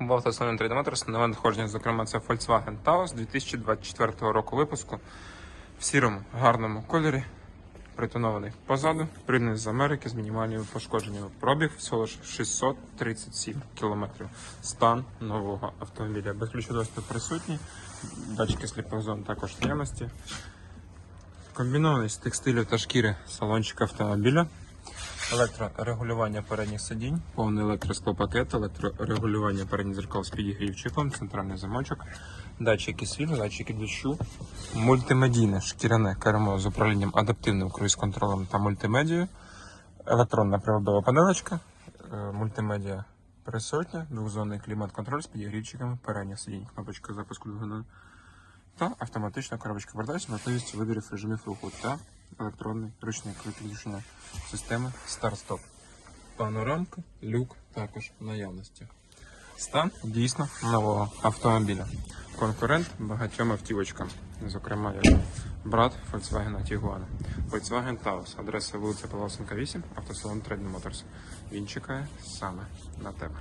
В автосалоні Trade Motors нове надходження, зокрема, це Volkswagen Taos 2024 року випуску в сірому гарному кольорі. Притонований позаду, прийняний з Америки з мінімальними пошкодженнями. Пробіг всього лише 637 кілометрів. Стан нового автомобіля. Безключовий доступ присутній, датчики сліпих зон також в наявності. Комбінований з текстилю та шкіри салончик автомобіля. Електрорегулювання передніх сидінь, повний електросклопакет, електрорегулювання передніх зеркал з підігрівчиком, центральний замочок, датчики світла, датчики дощу, мультимедійне шкіряне кермо з управлінням адаптивним круїз-контролем та мультимедією, електронна приводова панелечка, е, мультимедіа присутня, двохзонний клімат-контроль з підігрівчиками передніх сидінь, кнопочка запуску двигуна та автоматична коробочка. Передач з можливістю виборів режимів руху та електронний ручний виключення системи старт-стоп. Панорамка, люк також в наявності. Стан дійсно нового автомобіля. Конкурент багатьом автівочкам, зокрема як брат Volkswagen Tiguan. Volkswagen Taos, адреса вулиця Павловсенка 8, автосалон Trade Motors. Він чекає саме на тебе.